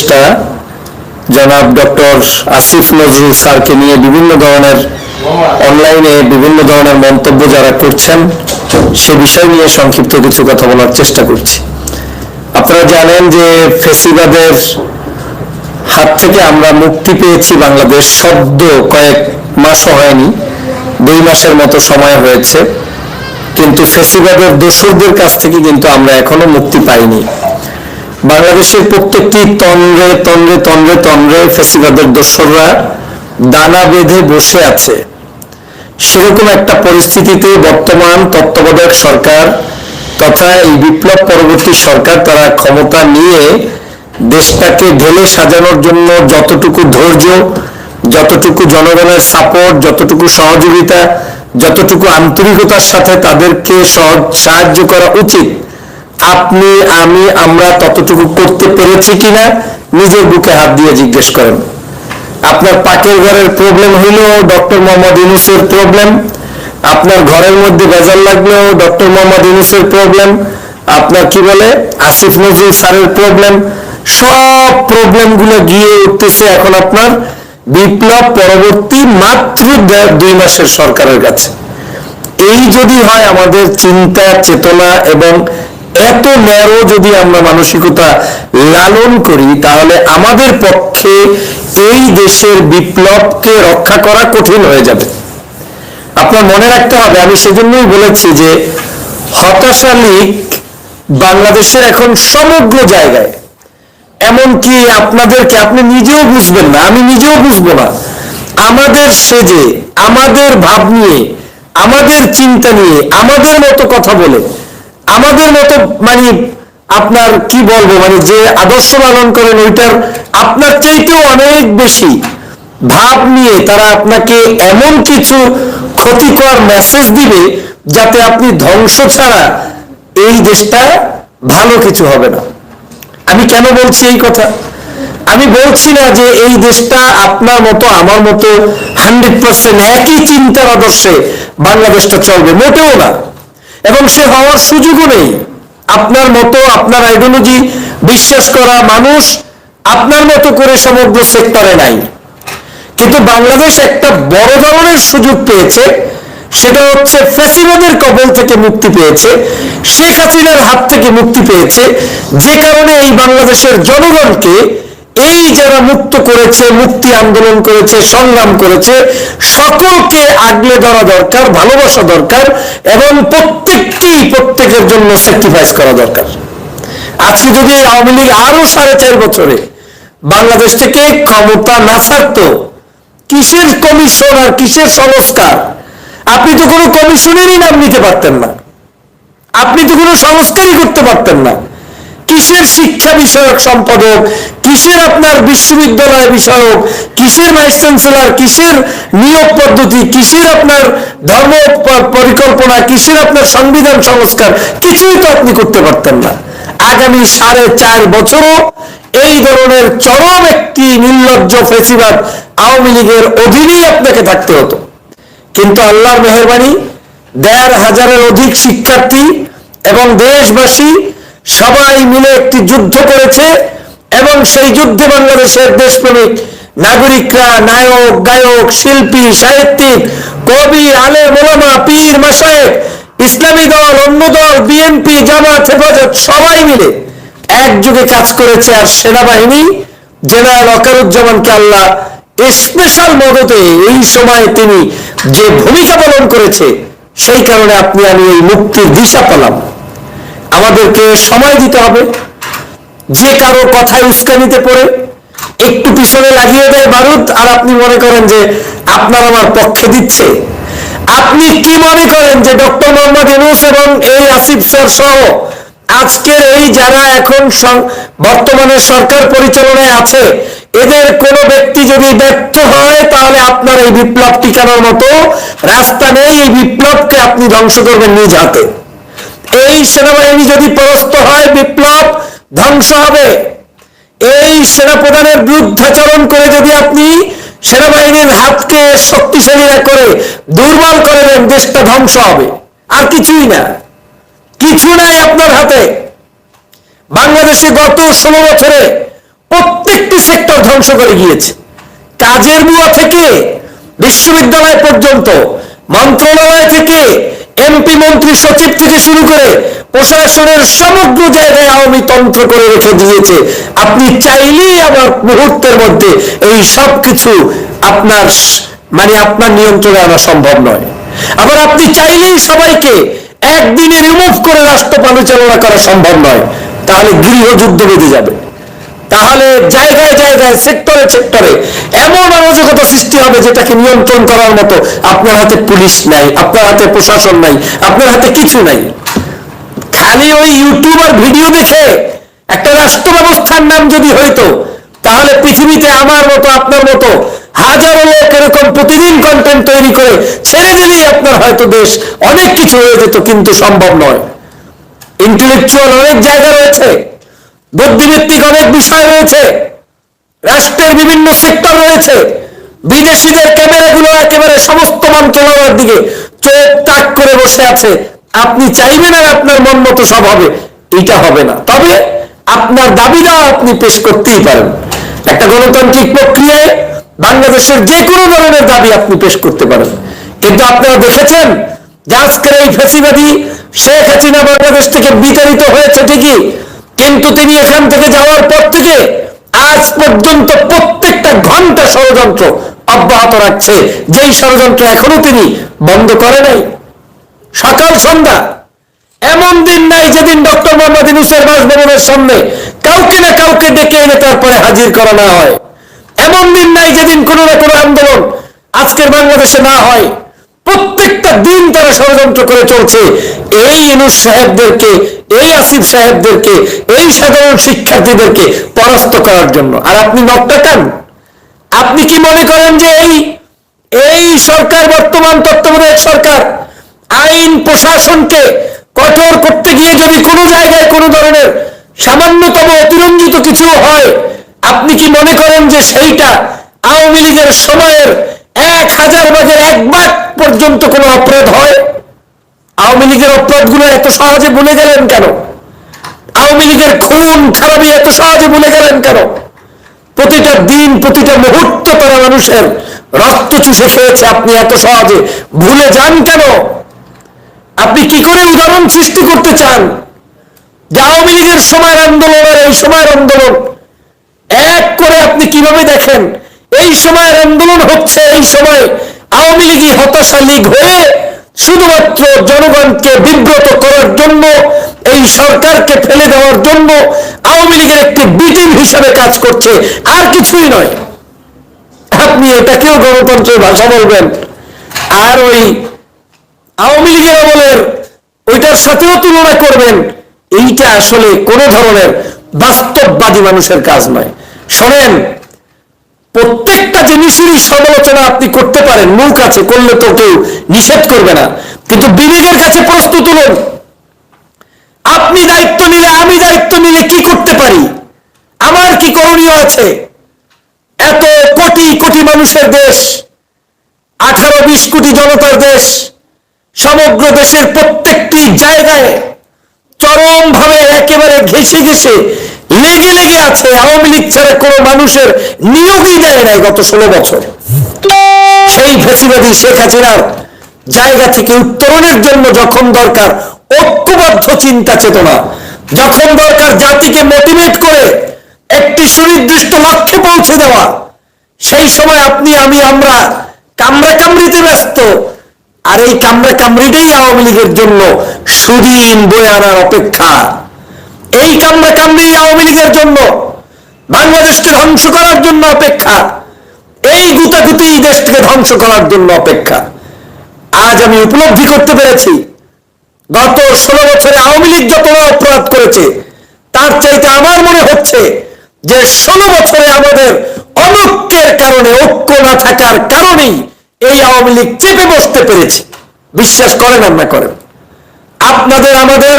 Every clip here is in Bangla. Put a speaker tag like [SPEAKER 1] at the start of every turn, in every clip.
[SPEAKER 1] উপদেষ্টা জনাব ডক্টর আসিফ নজরুল স্যারকে নিয়ে বিভিন্ন ধরনের অনলাইনে বিভিন্ন ধরনের মন্তব্য যারা করছেন, সে বিষয় নিয়ে সংক্ষিপ্ত কিছু কথা বলার চেষ্টা করছি। আপনারা জানেন যে ফেসিবাদের হাত থেকে আমরা মুক্তি পেয়েছি বাংলাদেশ। সদ্য কয়েক মাসও হয়নি, দুই মাসের মতো সময় হয়েছে। কিন্তু ফেসিবাদের দোসরদের কাছ থেকে কিন্তু আমরা এখনও মুক্তি পাইনি। বাংলাদেশের প্রত্যেকটি তন্দ্রে তন্দ্রে তন্দ্রে তন্দ্রে ফেসিবাদের দোসররা দানা বেঁধে বসে আছে। সেরকম একটা পরিস্থিতিতে বর্তমান তত্ত্বাবধায়ক সরকার তথা এই বিপ্লব পরবর্তী সরকার তারা ক্ষমতা নিয়ে দেশটাকে ঢেলে সাজানোর জন্য যতটুকু ধৈর্য, যতটুকু জনগণের সাপোর্ট যতটুকু সহযোগিতা, যতটুকু আন্তরিকতার সাথে তাদেরকে সাহায্য করা উচিত আপনি, আমি, আমরা ততটুকু করতে পেরেছি কিনা, নিজের বুকে হাত দিয়ে জিজ্ঞেস করেন। আপনার পাকের ঘরের প্রবলেম হইলেও ডক্টর মোহাম্মদ ইউনুসের প্রবলেম আপনার ঘরের মধ্যে বেজাল লাগলেও ডক্টর মোহাম্মদ ইউনুসের প্রবলেম আপনার কি বলে, আসিফ নজরুল স্যারের প্রবলেম সব প্রবলেমগুলো গিয়ে উঠতেছে এখন আপনার বিপ্লব পরবর্তী মাত্র দুই মাসের সরকারের কাছে। এই যদি হয় আমাদের চিন্তা, চেতনা এবং এত ন্যারো যদি আমরা মানসিকতা লালন করি, তাহলে আমাদের পক্ষে এই দেশের বিপ্লবকে রক্ষা করা কঠিন হয়ে যাবে। আপনার মনে রাখতে হবে, আমি সেজন্যই বলেছি যে হতাশা লীগ বাংলাদেশের এখন সমগ্র জায়গায়, এমনকি আপনাদেরকে আপনি নিজেও বুঝবেন না, আমি নিজেও বুঝব না, আমাদের সেজে, আমাদের ভাব নিয়ে, আমাদের চিন্তা নিয়ে, আমাদের মতো কথা বলে আমাদের মতো মানে আপনার কি বলব মানে যে আদর্শ পালন করেন ওইটার আপনার চাইতেও অনেক বেশি ভাব নিয়ে তারা আপনাকে এমন কিছু ক্ষতিকর মেসেজ দিবে যাতে আপনি ধ্বংস ছাড়া এই দেশটা ভালো কিছু হবে না। আমি কেন বলছি এই কথা? আমি বলছি না যে এই দেশটা আপনার মতো, আমার মতো হান্ড্রেড পার্সেন্ট একই চিন্তার আদর্শে বাংলাদেশটা চলবে, মোটেও না। এবং সে হওয়ার সুযোগও নেই। আপনার মতো, আপনার আইডিওলজি বিশ্বাস করা মানুষ আপনার মতো করে সমগ্র সেক্টরে নাই। কিন্তু বাংলাদেশ একটা বড় ধরনের সুযোগ পেয়েছে, সেটা হচ্ছে ফেসিবাদের কবল থেকে মুক্তি পেয়েছে, শেখ হাসিনার হাত থেকে মুক্তি পেয়েছে, যে কারণে এই বাংলাদেশের জনগণকে এই যারা মুক্ত করেছে, মুক্তি আন্দোলন করেছে, সংগ্রাম করেছে, সকলকে আগলে ধরা দরকার, ভালোবাসা দরকার এবং প্রত্যেকটি প্রত্যেকের জন্য স্যাক্রিফাইস করা দরকার। আজকে যদি আওয়ামী লীগ আরও সাড়ে চার বছরে বাংলাদেশ থেকে ক্ষমতা না থাকতো কিসের কমিশন আর কিসের সংস্কার? আপনি তো কোনো কমিশনেরই নাম নিতে পারতেন না। আপনি তো কোনো সংস্কারই করতে পারতেন না। কিসের শিক্ষা বিষয়ক সম্পাদক? কিসের আপনার বিশ্ববিদ্যালয় বিষয়ক? কিসের ভাইস চ্যান্সেলর? কিসের নিয়োগ পদ্ধতি? কিসের আপনার ধর্ম পরিকল্পনা? কিসের আপনার সংবিধান সংস্কার? কিছুই তো আপনি করতে পারতেন না। আগামী সাড়ে চার বছরও এই ধরনের চরম একটি নির্লজ্জ ফেসিবাদ আওয়ামী লীগের অধীনেই আপনাকে থাকতে হতো। কিন্তু আল্লাহর মেহরবানি, দেড় হাজারের অধিক শিক্ষার্থী এবং দেশবাসী সবাই মিলে একটি যুদ্ধ করেছে এবং সেই যুদ্ধে বাংলাদেশের দেশপ্রেমিক নাগরিকরা, নায়ক, গায়ক, শিল্পী, সাহিত্যিক, কবি আলে মোলামা পীর মাসায়েক ইসলামী দল, অন্য দল, বিএনপি, জামাত, হেফাজত, সবাই মিলে একযোগে কাজ করেছে আর সেনাবাহিনী। জেনারেল অকারুজ্জামানকে আল্লাহ স্পেশাল মদতে এই সময় তিনি যে ভূমিকা পালন করেছে, সেই কারণে আপনি আমি এই মুক্তির দিশা পেলাম। আমাদেরকে সময় দিতে হবে। যে কারও কথায় উস্কানিতে পড়ে একটু পিছনে লাগিয়ে দেয় বারুদ, আর আপনি মনে করেন যে আপনার আমার পক্ষে দিচ্ছে। আপনি কি মনে করেন যে ডক্টর মোহাম্মদ ইউনুস এবং এই আসিফ স্যার সহ আজকের এই যারা এখন বর্তমানে সরকার পরিচালনায় আছে, এদের কোন ব্যক্তি যদি ব্যর্থ হয়, তাহলে আপনার এই বিপ্লব টিকানোর মতো রাস্তা নেই। এই বিপ্লবকে আপনি ধ্বংস করবেন নিজ হাতে। এই সেনাবাহিনী যদি পরাস্ত হয়, বিপ্লব ধ্বংস হবে। এই সেনাপ্রধানের বিরুদ্ধাচরণ করে যদি আপনি সেনাবাহিনীর হাতকে শক্তিশালী না করে, দুর্বল করে দেন, দেশটা ধ্বংস হবে। আর কিছুই না। কিছু নাই আপনার হাতে। বাংলাদেশে গত ষোলো বছরে প্রত্যেকটি সেক্টর ধ্বংস করে গিয়েছে। কাজের বুয়া থেকে, বিশ্ববিদ্যালয় পর্যন্ত, মন্ত্রণালয় থেকে এমপি মন্ত্রী সচিব থেকে শুরু করে প্রশাসনের সমগ্র জায়গায় আওয়ামী তন্ত্র করে রেখে দিয়েছে। আপনি চাইলেই আমার মুহূর্তের মধ্যে এই সব কিছু আপনার মানে আপনার নিয়ন্ত্রণে আনা সম্ভব নয়। আবার আপনি চাইলেই সবাইকে একদিনে রিমুভ করে রাষ্ট্র পরিচালনা করা সম্ভব নয়। তাহলে গৃহযুদ্ধ বেঁধে যাবে। তাহলে জায়গায় জায়গায় সেক্টরে সেক্টরে এমন অরাজকতা সৃষ্টি হবে যেটাকে নিয়ন্ত্রণ করার মতো আপনার হাতে পুলিশ নাই, আপনার হাতে প্রশাসন নাই, আপনার হাতে কিছু নাই। খালি ওই ইউটিউবার ভিডিও দেখে একটা রাষ্ট্র ব্যবস্থার নাম যদি হইতো, তাহলে পৃথিবীতে আমার মতো, আপনার মতো হাজারো লোক এরকম প্রতিদিন কন্টেন্ট তৈরি করে ছেড়ে দিলেই আপনার হয়তো দেশ অনেক কিছু হয়ে যেত, কিন্তু সম্ভব নয়। ইন্টেলেকচুয়াল অনেক জায়গা রয়েছে। বুদ্ধিভিত্তিক অনেক বিষয় রয়েছে। রাষ্ট্রের বিভিন্ন সেক্টর রয়েছে। বিদেশিদের ক্যামেরাগুলো একেবারে সমস্ত মন্ত্রণালয়ের দিকে চোখ তাক করে বসে আছে। আপনি চাইবেন আর আপনার মন মতো সব হবে। এটা হবে না। তবে আপনার দাবিটা আপনি পেশ করতেই পারেন। একটা গণতান্ত্রিক প্রক্রিয়ায় বাংলাদেশের যে কোনো ধরনের দাবি আপনি পেশ করতে পারেন। কিন্তু আপনারা দেখেছেন যে আজকের এই ফেসিবাদী শেখ হাসিনা বাংলাদেশ থেকে বিতাড়িত হয়েছে ঠিকই। কিন্তু তিনি এখান থেকে যাওয়ার পর থেকে আজ পর্যন্ত প্রত্যেকটা ঘণ্টা ষড়যন্ত্র অব্যাহত রাখছে। যেই ষড়যন্ত্র এখনও তিনি বন্ধ করে নাই। সকাল সন্ধ্যা, এমন দিন নাই যেদিন ডক্টর মোহাম্মদ ইউনুসের বাসভবনের সামনে কাউকে না কাউকে ডেকে এনে তারপরে হাজির করা না হয়। এমন দিন নাই যেদিন কোনো না কোনো আন্দোলন আজকের বাংলাদেশে না হয়। প্রত্যেকটা দিন তারা ষড়যন্ত্র করে চলছে। এই ইনুস সাহেবদেরকে, এই আসিফ সাহেবদেরকে, এই সাধারণ শিক্ষার্থীদেরকে পরাস্ত করার জন্য। আর আপনি নকটাকান আপনি কি মনে করেন যে এই এই সরকার বর্তমান তত্ত্বাবধায়ক সরকার, আইন প্রশাসনকে কঠোর করতে গিয়ে যদি কোনো জায়গায় কোনো ধরনের সামান্যতম অতিরঞ্জিত কিছু হয়, আপনি কি মনে করেন যে সেইটা আওয়ামী লীগের সময়ের এক হাজার ভাগের একবার পর্যন্ত কোনো অপরাধ হয়? আওয়ামী লীগের অপরাধগুলো এত সহজে ভুলে গেলেন কেন? আওয়ামী লীগের খুন খারাপি এত সহজে ভুলে গেলেন কেন? প্রতিটা দিন, প্রতিটা মুহূর্ত তারা মানুষের রক্ত চুষে খেয়েছে আপনি এত সহজে। ভুলে যান কেন? আপনি কি করে উদাহরণ সৃষ্টি করতে চান? যে আওয়ামী লীগের সময়ের আন্দোলন আর এই সময়ের আন্দোলন, এক করে আপনি কীভাবে দেখেন? এই সময়ের আন্দোলন হচ্ছে, এই সময় আওয়ামী লীগই হতাশা লীগ হয়ে শুধুমাত্র জনগণকে বিব্রত করার জন্য, এই সরকারকে ফেলে দেওয়ার জন্য আওয়ামী লীগের একটি বিটিম হিসাবে কাজ করছে। আর কিছুই নয়। আপনি এটাকেও গণতন্ত্রের ভাষা বলবেন। আর ওই আওয়ামী লীগের আমলের ওইটার সাথেও তুলনা করবেন, এইটা আসলে কোনো ধরনের বাস্তববাদী মানুষের কাজ নয়। শোনেন প্রত্যেকটা জিনিসেরই সমালোচনা আপনি করতে পারেন, মুখ আছে, করলে তো কেউ নিষেধ করবে না। কিন্তু বিবেকের কাছে প্রশ্ন তুলুন। আপনি দায়িত্ব নিলে, আমি দায়িত্ব নিলে কি করতে পারি? আমার কি করণীয় আছে? এত কোটি কোটি মানুষের দেশ, আঠারো বিশ কোটি জনতার দেশ, সমগ্র দেশের প্রত্যেকটি জায়গায় চরমভাবে একেবারে ঘেসে ঘেসে লেগে লেগে আছে, আওয়ামী লীগ ছাড়া কোনো মানুষের নিয়োগই দেয় নাই গত ষোলো বছর। সেই ফেসিবাদী শেখ হাসিনার জায়গা থেকে উত্তরণের জন্য যখন দরকার, ঐক্যবদ্ধ চিন্তা চেতনা, যখন দরকার জাতিকে মোটিভেট করে একটি সুনির্দিষ্ট লক্ষ্যে পৌঁছে দেওয়া, সেই সময় আপনি, আমি, আমরা কামড়া কামড়িতে ব্যস্ত। আর এই কামড়া কামড়িটাই আওয়ামী লীগের জন্য সুদিন বয়ে আনার অপেক্ষা। এই কামড়া কামড়ি আওয়ামী লীগের জন্য, বাংলাদেশকে ধ্বংস করার জন্য অপেক্ষা, এই গুতাগুতি এই দেশকে ধ্বংস করার জন্য অপেক্ষা। আজ আমি উপলব্ধি করতে পেরেছি, গত ষোলো বছরে আওয়ামী লীগ যত অপরাধ করেছে, তার চাইতে আমার মনে হচ্ছে যে ষোলো বছরে আমাদের অনৈক্যের কারণে, ঐক্য না থাকার কারণেই এই আওয়ামী লীগ চেপে বসতে পেরেছে। বিশ্বাস করেন আর না করেন। আপনাদের, আমাদের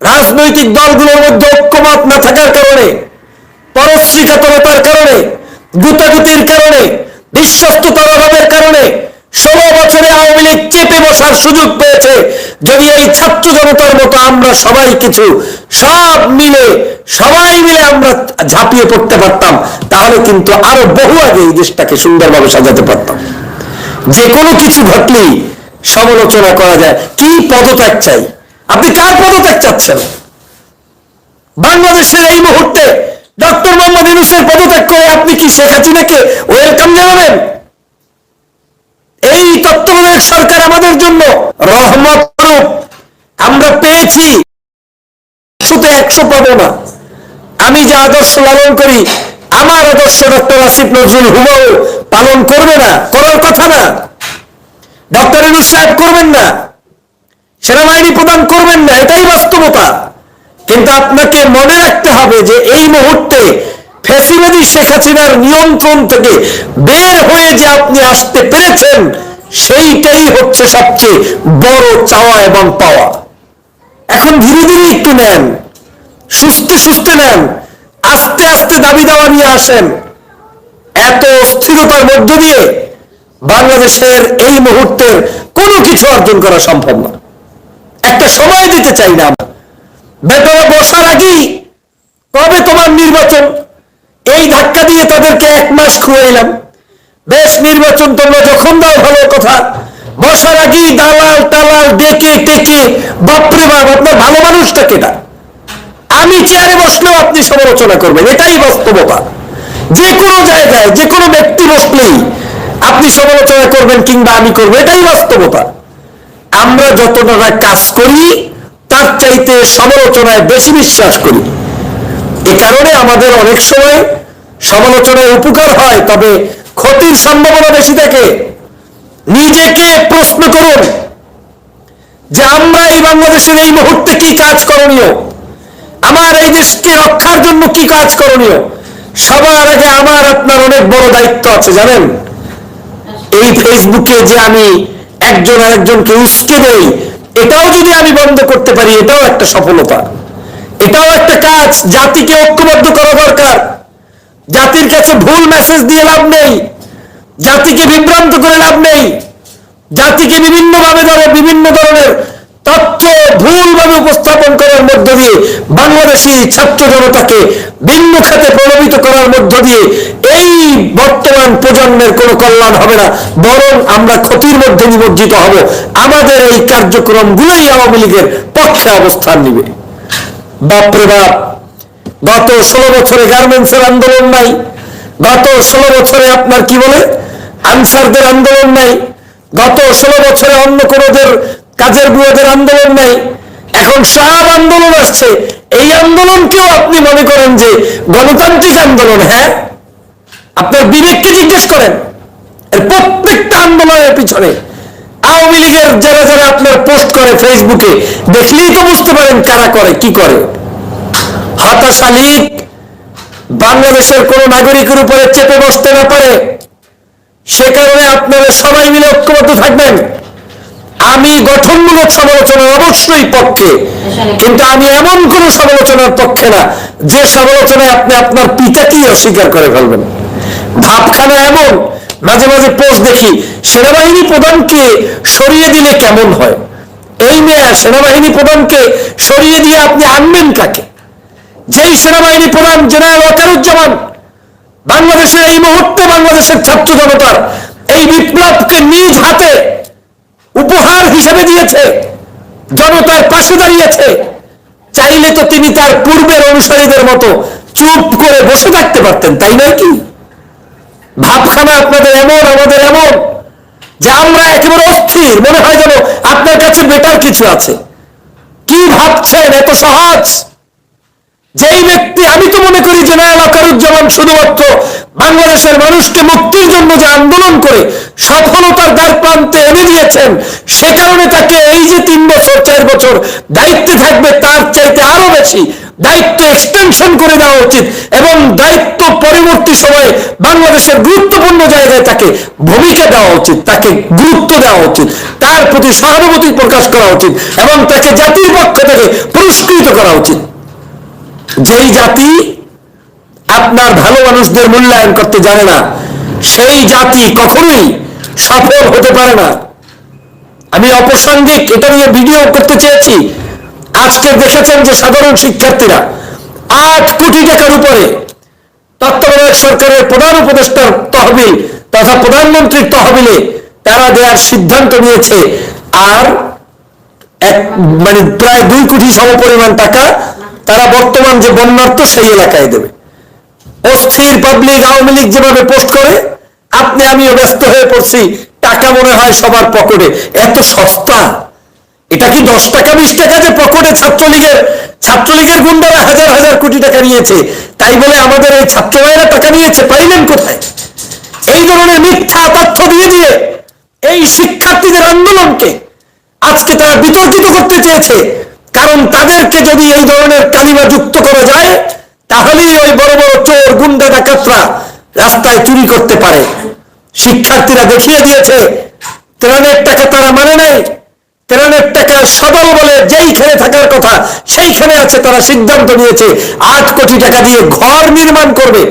[SPEAKER 1] রাজনৈতিক দলগুলোর মধ্যে ঐক্যমত না থাকার কারণে পরশ্রীকাতরতার কারণে, গুতাগুতির কারণে, বিশ্বস্ততার অভাবের কারণে ষোলো বছরে আওয়ামী লীগ চেপে বসার সুযোগ পেয়েছে। যদি এই ছাত্র জনতার মতো আমরা সবাই কিছু সব মিলে, সবাই মিলে আমরা ঝাঁপিয়ে পড়তে পারতাম, তাহলে কিন্তু আরও বহু আগে এই দেশটাকে সুন্দরভাবে সাজাতে পারতাম। যে কোনো কিছু ঘটলেই সমালোচনা করা যায়। কি পদত্যাগ চাই? আপনি কার পদত্যাগ চাচ্ছেন। বাংলাদেশের এই মুহূর্তে ডক্টর মোহাম্মদ ইউনুসের পদত্যাগ করে আপনি কি শেখ হাসিনাকে ওয়েলকাম জানাবেন? এই তত্ত্বাবধায়ক সরকার আমাদের জন্য রহমত স্বরূপ। আমরা পেয়েছি। শুধু একশো পাবো না। আমি যে আদর্শ লালন করি, আমার আদর্শ ডক্টর আসিফ নজরুল হুবহু পালন করবে না, করার কথা না। ডক্টর ইনুস সাহেব করবেন না। সেনাবাহিনী প্রদান করবেন না, এটাই বাস্তবতা। কিন্তু আপনাকে মনে রাখতে হবে যে এই মুহূর্তে ফ্যাসিবাদী শেখ হাসিনার নিয়ন্ত্রণ থেকে বের হয়ে যে আপনি আসতে পেরেছেন, সেইটাই হচ্ছে সবচেয়ে বড় চাওয়া এবং পাওয়া। এখন ধীরে ধীরে একটু নেন, সুস্থ সুস্থ নেন, আস্তে আস্তে দাবি দাওয়া নিয়ে আসেন। এত অস্থিরতার মধ্য দিয়ে বাংলাদেশের এই মুহূর্তের কোনো কিছু অর্জন করা সম্ভব না। একটা সময় দিতে চাই না আমরা। বেতনে বসার আগেই কবে তোমার নির্বাচন? এই ধাক্কা দিয়ে তাদেরকে এক মাস খুয়াইলাম বেশ নির্বাচন, তোমরা যখন দাও ভালো কথা। বসার আগেই দালাল টালাল ডেকে টেকে, বাপরে বাপ, আপনার ভালো মানুষটা কেটা? আমি চেয়ারে বসলেও আপনি সমালোচনা করবেন, এটাই বাস্তবতা। যে কোনো জায়গায়, যে কোনো ব্যক্তি বসলেই আপনি সমালোচনা করবেন কিংবা আমি করব, এটাই বাস্তবতা। আমরা যতটা কাজ করি, তার চাইতে সমালোচনায় বেশি বিশ্বাস করি। এ কারণে আমাদের অনেক সময় সমালোচনায় উপকার হয়, তবে ক্ষতির সম্ভাবনা বেশি থাকে। নিজেকে প্রশ্ন করুন যে, আমরা এই বাংলাদেশের এই মুহূর্তে কি কাজ করণীয়? আমার এই দেশকে রক্ষার জন্য কি কাজ করণীয়? সবার আগে আমার আপনার অনেক বড় দায়িত্ব আছে, জানেন? এই ফেসবুকে যে আমি একজন আরেকজনকে উস্কে দেই, এটাও যদি আমি বন্ধ করতে পারি, এটাও একটা সফলতা। এটাও একটা কাজ, জাতিকে ঐক্যবদ্ধ করা দরকার। জাতির কাছে ভুল মেসেজ দিয়ে লাভ নেই। জাতিকে বিভ্রান্ত করে লাভ নেই। জাতিকে বিভিন্নভাবে ধরে বিভিন্ন ধরনের তথ্য ভুলভাবে উপস্থাপন করার মধ্য দিয়ে বাংলাদেশি ছাত্র জনতাকে ভিন্ন খাতে প্রভাবিত করার মধ্য দিয়ে এই বর্তমান প্রজন্মের কোনো কল্যাণ হবে না, বরং আমরা ক্ষতির মধ্যে নিমজ্জিত হব। আমাদের এই কার্যক্রমগুলোই আওয়ামী লীগের পক্ষে অবস্থান নিবে। বাপরে বাপ, গত ষোলো বছরে গার্মেন্টসের আন্দোলন নাই, গত ষোলো বছরে আপনার কি বলে, আনসারদের আন্দোলন নাই, গত ষোলো বছরে অন্য কোনোদের কাজের বুয়াদের আন্দোলন নাই। এখন সব আন্দোলন আসছে। এই আন্দোলনকেও আপনি মনে করেন যে গণতান্ত্রিক আন্দোলন হ্যাঁ? আপনার বিবেককে জিজ্ঞেস করেন প্রত্যেকটা আন্দোলনের পিছনে। আওয়ামী লীগের যারা যারা আপনার পোস্ট করে ফেসবুকে, দেখলেই তো বুঝতে পারেন কারা করে, কি করে। হতাশা লীগ বাংলাদেশের কোন নাগরিকের উপরে চেপে বসতে না পারে। সে কারণে আপনারা সবাই মিলে ঐক্যবদ্ধ থাকবেন। আমি গঠনমূলক সমালোচনার অবশ্যই পক্ষে, কিন্তু আমি এমন কোন সমালোচনার পক্ষে না, যে সমালোচনায় আপনি আপনার পিতাকেই অস্বীকার করে ফেলবেন। ভাবখানা এমন, মাঝে মাঝে পোস্ট দেখি, সেনাবাহিনী প্রধানকে সরিয়ে দিলে কেমন হয়? এই মেয়ে সেনাবাহিনী প্রধানকে সরিয়ে দিয়ে আপনি আনবেন কাকে? যেই সেনাবাহিনী প্রধান জেনারেল ওয়াকারুজ্জামান বাংলাদেশের এই মুহূর্তে বাংলাদেশের ছাত্র জনতার এই বিপ্লবকে নিজ হাতে হিসেবে দিয়েছে। জনতার পাশে দাঁড়িয়েছে। চাইলে তো তিনি তার পূর্বের অনুসারীদের মতো চুপ করে বসে থাকতে পারতেন, তাই নয় কি? ভাবখানা আপনাদের এমন, আমাদের এমন, যে আমরা একেবারে অস্থির, মনে হয় যেন আপনার কাছে বেটার কিছু আছে। কি ভাবছেন? এত সহজ? যেই ব্যক্তি, আমি তো মনে করি যে জেনারেল আকারুজ্জামান শুধুমাত্র বাংলাদেশের মানুষকে মুক্তির জন্য যে আন্দোলন করে, সফলতার দ্বার প্রান্তে এনে দিয়েছেন, সে কারণে তাকে এই যে তিন বছর, চার বছর দায়িত্বে থাকবে, তার চাইতে আরও বেশি দায়িত্ব এক্সটেনশন করে দেওয়া উচিত এবং দায়িত্ব পরবর্তী সময়ে বাংলাদেশের গুরুত্বপূর্ণ জায়গায় তাকে ভূমিকা দেওয়া উচিত, তাকে গুরুত্ব দেওয়া উচিত, তার প্রতি সহানুভূতি প্রকাশ করা উচিত এবং তাকে জাতির পক্ষ থেকে পুরস্কৃত করা উচিত। যেই জাতি আপনার ভালো মানুষদের মূল্যায়ন করতে জানে না, সেই জাতি কখনোই সফল হতে পারে না। আমি অপ্রাসঙ্গিক এটা নিয়ে ভিডিও করতে চেয়েছি। আজকে দেখেছেন যে সাধারণ শিক্ষার্থীরা, আট কোটি টাকার উপরে তত্ত্বাবধায়ক সরকারের প্রধান উপদেষ্টার তহবিল তথা প্রধানমন্ত্রীর তহবিলে তারা দেওয়ার সিদ্ধান্ত নিয়েছে। আর এক মানে প্রায় দুই কোটি সম সমপরিমাণ টাকা তারা বর্তমান যে বন্যার্থ সেই এলাকায় দেবে। অস্থির পাবলিক আওয়ামী লীগ যেভাবে পোস্ট করে, আপনি, আমিও ব্যস্ত হয়ে পড়ছি, টাকা মনে হয় সবার পকেটে। এত সস্তা। এটা কি দশ টাকা, বিশ টাকা যে পকেটে ছাত্রলীগের ছাত্রলীগের গুন্ডারা হাজার হাজার কোটি টাকা নিয়েছে। তাই বলে আমাদের এই ছাত্র ভাইয়েরা টাকা নিয়েছে, পাইলেন কোথায়? এই ধরনের মিথ্যা তথ্য দিয়ে দিয়ে এই শিক্ষার্থীদের আন্দোলনকে আজকে তারা বিতর্কিত করতে চেয়েছে। কারণ তাদেরকে যদি এই ধরনের কালিমা যুক্ত করা যায়, তাহলেই ওই বড় বড় চোর, গুন্ডা, ডাকাতরা রাস্তায় চুরি করতে পারে। শিক্ষার্থীরা দেখিয়ে দিয়েছে, ত্রাণের টাকা তারা মানে নাই। ত্রাণের টাকা সদল বলে যেইখানে থাকার কথা সেইখানে আছে। তারা সিদ্ধান্ত নিয়েছে, আট কোটি টাকা দিয়ে ঘর নির্মাণ করবে।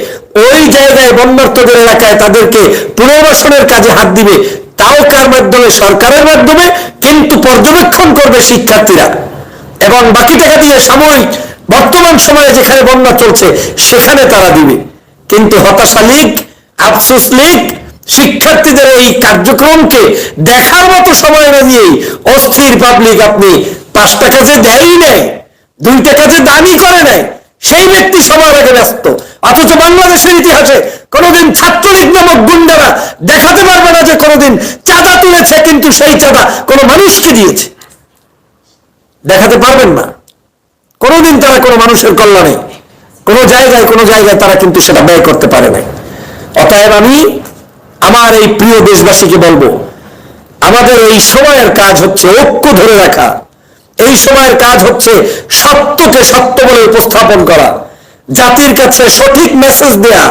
[SPEAKER 1] ওই জায়গায় বন্যার্থদের এলাকায় তাদেরকে পুনর্বাসনের কাজে হাত দিবে। তাও কার মাধ্যমে? সরকারের মাধ্যমে, কিন্তু পর্যবেক্ষণ করবে শিক্ষার্থীরা। এবং বাকি টাকা দিয়ে সাময়িক বর্তমান সময়ে যেখানে বন্যা চলছে, সেখানে তারা দিবে। কিন্তু হতাশা লীগ, আফসোস লীগ, শিক্ষার্থীদের এই কার্যক্রমকে দেখার মতো সময় না দিয়েই অস্থির পাবলিক আপনি পাঁচ টাকা যে দেয়ই নেয়, দুই টাকা যে দানই করে নেয়, সেই ব্যক্তি সবার আগে ব্যস্ত। অথচ বাংলাদেশের ইতিহাসে কোনোদিন ছাত্রলীগ নামক গুন্ডারা দেখাতে পারবে না যে কোনোদিন চাঁদা তুলেছে, কিন্তু সেই চাঁদা কোনো মানুষকে দিয়েছে। দেখাতে পারবেন না। কোনোদিন তারা কোনো মানুষের কল্যাণে, কোনো জায়গায় কোনো জায়গায় তারা কিন্তু সেটা ব্যয় করতে পারে না অতএব আমি আমার এই প্রিয় দেশবাসীকে বলব, আমাদের এই সময়ের কাজ হচ্ছে ঐক্য ধরে রাখা। এই সময়ের কাজ হচ্ছে সত্যকে সত্য বলে উপস্থাপন করা, জাতির কাছে সঠিক মেসেজ দেয়া।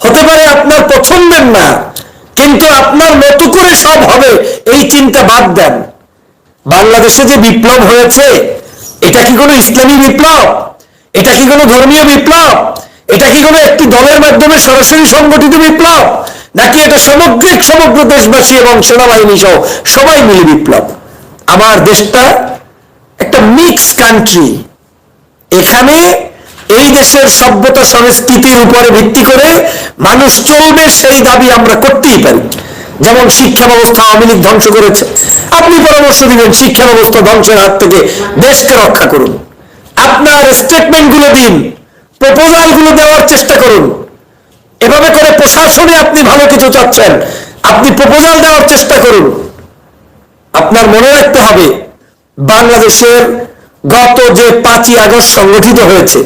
[SPEAKER 1] হতে পারে আপনার পছন্দের না, কিন্তু আপনার মতো করে সব হবে, এই চিন্তা বাদ দেন। বাংলাদেশে যে বিপ্লব হয়েছে, এটা কি কোনো ইসলামী বিপ্লব? এটা কি কোনো ধর্মীয় বিপ্লব? এটা কি কোনো একটি দলের মাধ্যমে সরাসরি সংগঠিত বিপ্লব? নাকি এটা সামগ্রিক সমগ্র দেশবাসী এবং সেনাবাহিনী সহ সবাই মিলে বিপ্লব? আমার দেশটা একটা মিক্স কান্ট্রি এখানে এই দেশের সভ্যতা সংস্কৃতির উপরে ভিত্তি করে মানুষ চলবে, সেই দাবি আমরা করতেই পারি। যেমন শিক্ষা ব্যবস্থা আওয়ামী লীগ ধ্বংস করেছে, আপনি পরামর্শ দিবেন শিক্ষা ব্যবস্থা ধ্বংসের হাত থেকে দেশকে রক্ষা করুন। আপনার স্টেটমেন্টগুলো দিন প্রপোজালগুলো দেওয়ার চেষ্টা করুন। এভাবে করে প্রশাসনে আপনি ভালো কিছু চাচ্ছেন, আপনি প্রপোজাল দেওয়ার চেষ্টা করুন। আপনার মনে রাখতে হবে, বাংলাদেশের গত যে পাঁচই আগস্ট সংগঠিত হয়েছে,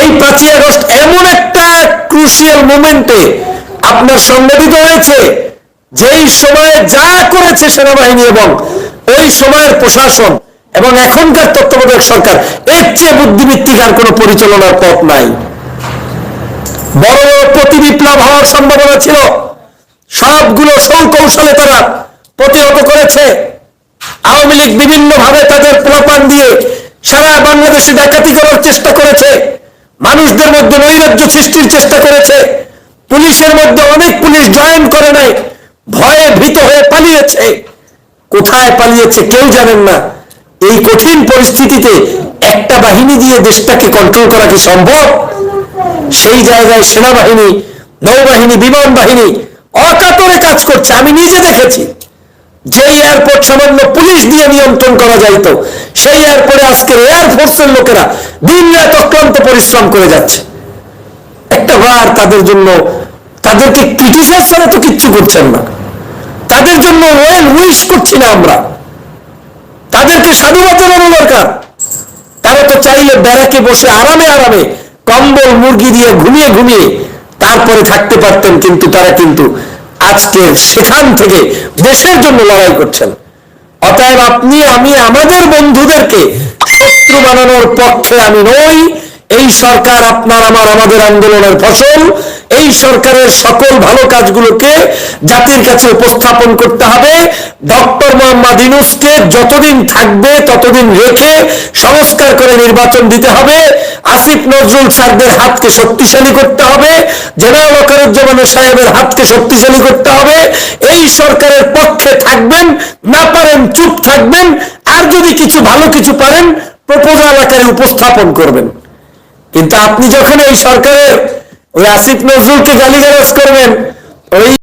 [SPEAKER 1] এই পাঁচই আগস্ট এমন একটা ক্রুশিয়াল মোমেন্টে আপনার সংগঠিত হয়েছে যেই সময়ে যা করেছে সেনাবাহিনী এবং ওই সময়ের প্রশাসন এবং এখনকার তত্ত্বাবধায়ক সরকার, এর চেয়ে বুদ্ধিভিত্তিক আর কোনো পরিচালনার পথ নাই। বড় প্রতি বিপ্লব হওয়ার সম্ভাবনা ছিল। সবগুলো সৌকৌশলে তারা প্রতিহত করেছে। আওয়ামী লীগ বিভিন্ন ভাবে তাদের প্রপান দিয়ে সারা বাংলাদেশে ডাকাতি করার চেষ্টা করেছে। মানুষদের মধ্যে নৈরাজ্য সৃষ্টির চেষ্টা করেছে। পুলিশের মধ্যে অনেক পুলিশ জয়েন করে নাই। ভয়ে ভীত হয়ে পালিয়েছে। কোথায় পালিয়েছে কেউ জানেন না। এই কঠিন পরিস্থিতিতে একটা বাহিনী দিয়ে দেশটাকে কন্ট্রোল করা কি সম্ভব? সেই জায়গায় সেনাবাহিনী, নৌবাহিনী, বিমান বাহিনী অকাতরে কাজ করছে। আমি নিজে দেখেছি। যেই এয়ারপোর্ট সামান্য পুলিশ দিয়ে নিয়ন্ত্রণ করা যাইত, সেই এয়ারপোর্টে আজকে এয়ারফোর্সের লোকেরা দিন রাত অক্লান্ত পরিশ্রম করে যাচ্ছে। একটা বার তাদের জন্য তাদেরকে ক্রিটিসাইজ ছাড়া তো কিচ্ছু করছেন না। তাদের জন্য ওয়েল উইশ করছি না আমরা। তাদেরকে সাধুবাদ জানানো দরকার। তারা তো চাইলে ব্যারাকে বসে আরামে আরামে কম্বল, মুরগি দিয়ে ঘুমিয়ে ঘুমিয়ে তারপরে থাকতে পারতেন, কিন্তু তারা কিন্তু আজকে সেখান থেকে দেশের জন্য লড়াই করছেন। অতএব আপনি, আমি, আমাদের বন্ধুদেরকে শত্রু বানানোর পক্ষে আমি নই। এই সরকার আপনার, আমার, আমাদের আন্দোলনের ফসল। এই সরকারের সকল ভালো কাজগুলোকে জাতির কাছে উপস্থাপন করতে হবে। ডক্টর মোহাম্মদ ইনুসকে যতদিন থাকবে, ততদিন রেখে সংস্কার করে নির্বাচন দিতে হবে। আসিফ নজরুল স্যারদের হাতকে শক্তিশালী করতে হবে। জেনারেল ওকারুজ্জামানের সাহেবের হাতকে শক্তিশালী করতে হবে। এই সরকারের পক্ষে থাকবেন, না পারেন চুপ থাকবেন, আর যদি কিছু ভালো কিছু পারেন, প্রপোজাল আকারে উপস্থাপন করবেন। কিন্তু আপনি যখন এই সরকারের ওই আসিফ নজরুলকে গালিগালাজ করবেন। ওই